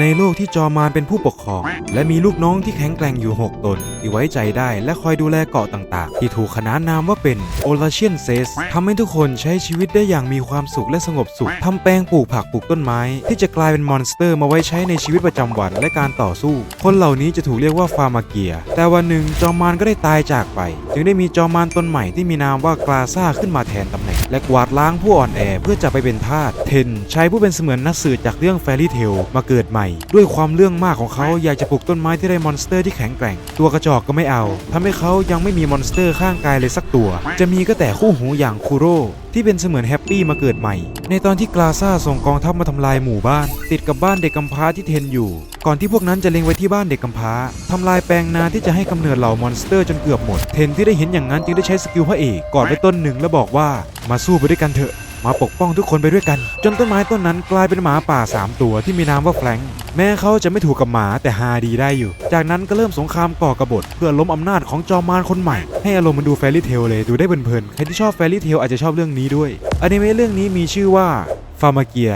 ในโลกที่จอมารเป็นผู้ปกครอง และมีลูกน้องที่แข็งแกร่งอยู่ 6 ตน ที่ไว้ใจได้และคอยดูแลเกาะต่างๆ ที่ถูกขนานนามว่าเป็นโอลาเชียนเซสทำให้ทุกคนใช้ชีวิตได้อย่างมีความสุขและสงบสุขทำแปลงปลูกผักปลูกต้นไม้ ที่จะกลายเป็นมอนสเตอร์มาไว้ใช้ในชีวิตประจำวันและการต่อสู้ คนเหล่านี้จะถูกเรียกว่าฟาร์มาเกีย แต่วันหนึ่งจอมารก็ได้ตายจากไป จึงได้มีจอมารตนใหม่ที่มีนามว่ากราซ่าขึ้นมาแทนตำแหน่งและกวาดล้างผู้อ่อนแอเพื่อจะไปเป็นทาสเทนชายผู้เป็นเสมือนนักสืบจากเรื่องแฟรี่เทลมาเกิดใหม่ ด้วยความเรื่องมากของเขาอยากจะปลูกต้นไม้ที่ได้มอนสเตอร์ที่แข็งแกร่ง ตัวกระจอกก็ไม่เอาทำให้เขายังไม่มีมอนสเตอร์ข้างกายเลยสักตัว จะมีก็แต่คู่หูอย่างคูโร่ที่เป็นเสมือนแฮปปี้มาเกิดใหม่ ในตอนที่กราซ่าส่งกองทัพมาทำลายหมู่บ้าน ติดกับบ้านเด็กกำพร้าที่เทนอยู่ ก่อนที่พวกนั้นจะเล็งไว้ที่บ้านเด็กกำพร้าทำลายแปลงนาที่จะให้กำเนิดเหล่ามอนสเตอร์จนเกือบหมด เทนที่ได้เห็นอย่างนั้นจึงได้ใช้สกิลพระเอกกอดไว้ต้นหนึ่งแล้วบอกว่ามาสู้ไปด้วยกันเถอะ มาปกป้องทุกคนไปด้วยกัน จนต้นไม้ต้นนั้นกลายเป็นหมาป่า 3 ตัวที่มีนามว่าแฟรงค์แม้เขาจะไม่ถูกกับหมาแต่ฮาดีได้อยู่ จากนั้นก็เริ่มสงครามก่อกบฏเพื่อล้มอำนาจของจอมมารคนใหม่ ให้อารมณ์มันดูแฟรี่เทลเลยดูได้เพลินๆใครที่ชอบแฟรี่เทลอาจจะชอบเรื่องนี้ด้วยอนิเมะเรื่องนี้มีชื่อว่าฟาร์มาเกีย